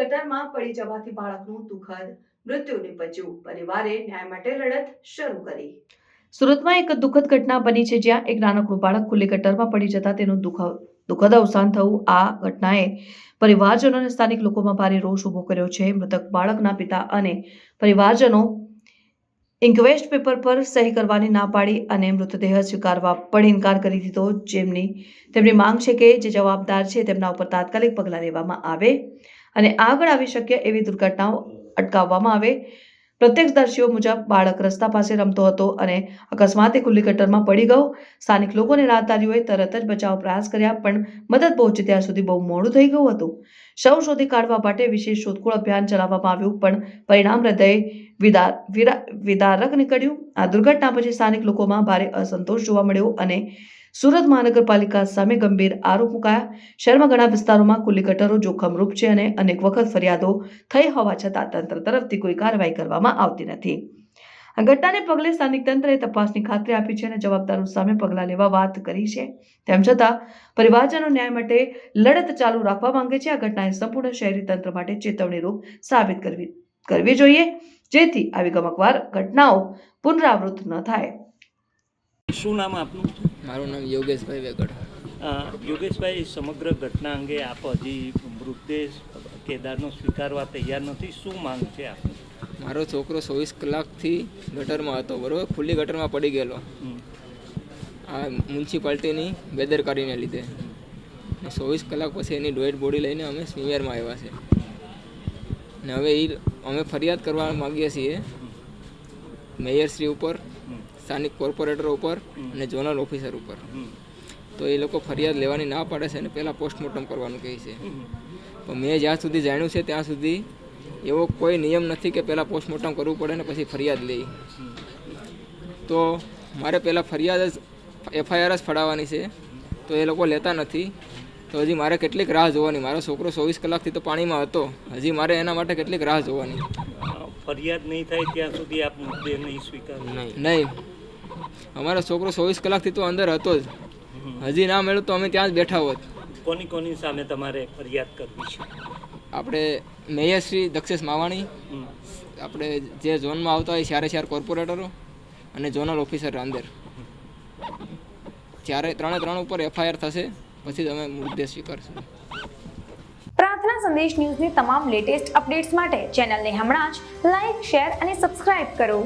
ગટરમાં પડી જવાથી બાળકનું દુઃખદ મૃત્યુ નિપજ્યું પરિવારે ન્યાય માટે લડત શરૂ કરી. સુરતમાં એક દુઃખદ ઘટના બની છે જ્યાં એક નાનકડું બાળક ખુલ્લી ગટરમાં પડી જતા તેનું દુઃખ, દુઃખદ અવસાન થયું. આ ઘટનાએ પરિવારજનો અને સ્થાનિક લોકોમાં ભારે રોષ ઊભો કર્યો છે. મૃતક બાળકના પિતા અને પરિવારજનો ઇન્ક્વેસ્ટ પેપર પર સહી કરવાની ના પાડી અને મૃતદેહ સ્વીકારવા પણ ઇનકાર કરી દીધો. જેમની, તેમની માંગ છે કે જે જવાબદાર છે તેમના ઉપર તાત્કાલિક પગલાં લેવામાં આવે અને આગળ આવી શક્ય એવી દુર્ઘટનાઓ અટકાવવામાં આવે. પ્રત્યક્ષદર્શીઓ મુજબ બાળક રસ્તા પાસે રમતો હતો અને અકસ્માતે ખુલ્લી ગટરમાં પડી ગયો. સ્થાનિક લોકોને રાહદારીઓએ તરત જ બચાવ પ્રયાસ કર્યા, પણ મદદ પહોંચી ત્યાં સુધી બહુ મોડું થઈ ગયું હતું. શવ શોધી કાઢવા માટે વિશેષ શોધખોળ અભિયાન ચલાવવામાં આવ્યું, પણ પરિણામ હૃદય વિદાર વિરા- વિદારક નીકળ્યું. આ દુર્ઘટના પછી સ્થાનિક લોકોમાં ભારે અસંતોષ જોવા મળ્યો અને સુરત મહાનગરપાલિકા સામે ગંભીર આરોપ મુકાયા. શહેરમાં ઘણા વિસ્તારોમાં કુલી ગટરો, જોખમરૂપ છે અને અનેક વખત ફરિયાદો થઈ હોવા છતાં તંત્ર તરફથી કોઈ કાર્યવાહી કરવામાં આવતી નથી. આ ઘટનાને પગલે સ્થાનિક તંત્રએ તપાસની ખાતરી આપી છે અને જવાબદારો સામે પગલાં લેવા વાત કરી છે. તેમ છતાં, પરિવારજનો ન્યાય માટે લડત ચાલુ રાખવા માંગે છે. આ ઘટનાએ સંપૂર્ણ શહેરી તંત્ર માટે ચેતવણીરૂપ સાબિત કરવી કરવી જોઈએ. જેથી આવી ગમકવાર ઘટનાઓ પુનરાવૃત્ત ન થાય. શું નામ આપનું? મારું નામ યોગેશભાઈ વેગડ. યોગેશભાઈ સમગ્ર ઘટના અંગે આપ હજી મૃતદેહ કેદારનો સ્વીકારવા તૈયાર નથી. શું માંગ છે આપની? મારો છોકરો ચોવીસ કલાકથી ગટરમાં હતો બરાબર? ખુલ્લી ગટરમાં પડી ગયેલો. આ મ્યુનિસિપાલિટીની બેદરકારીને લીધે. ચોવીસ કલાક પછી એની ડોઈડ બોડી લઈને અમે સ્મીમેરમાં આવ્યા છે ને હવે એ અમે ફરિયાદ કરવા માગીએ છીએ. મેયરશ્રી ઉપર. સ્થાનિક કોર્પોરેટર ઉપર અને ઝોનલ ઓફિસર ઉપર. તો એ લોકો ફરિયાદ લેવાની ના પાડે છે અને પહેલાં પોસ્ટમોર્ટમ કરવાનું કહે છે. પણ મેં જ્યાં સુધી જાણ્યું છે ત્યાં સુધી એવો કોઈ નિયમ નથી કે પહેલાં પોસ્ટમોર્ટમ કરવું પડે ને પછી ફરિયાદ લઈ તો મારે પહેલાં ફરિયાદ જ એફઆઈઆર જ ફડાવવાની છે. તો એ લોકો લેતા નથી. તો હજી મારે કેટલીક રાહ જોવાની. મારો છોકરો ચોવીસ કલાકથી તો પાણીમાં હતો. હજી મારે એના માટે કેટલીક રાહ જોવાની. ફરિયાદ નહીં થાય ત્યાં સુધી આપ મુદ્દે નહીં સ્વીકારો. નહીં. અમારો છોકરો ચોવીસ કલાકથી તો અંદર હતો જ. હજી ના મળ્યું તો અમે ત્યાં જ બેઠા હોત. કોની કોની સામે તમારે ફરિયાદ કરવી છે? આપણે મેયર શ્રી દક્ષેશ માવાણી આપણે જે ઝોનમાં આવતા હોય ચારે ચાર કોર્પોરેટરો અને ઝોનલ ઓફિસર અંદર જ્યારે ત્રણે ત્રણ ઉપર એફઆઈઆર થશે પછી તમે મુદ્દે સ્વીકારશો. પ્રાર્થના સંદેશ ન્યૂઝની તમામ લેટેસ્ટ અપડેટ્સ માટે ચેનલને હમણાં જ લાઈક શેર અને સબસ્ક્રાઇબ કરો.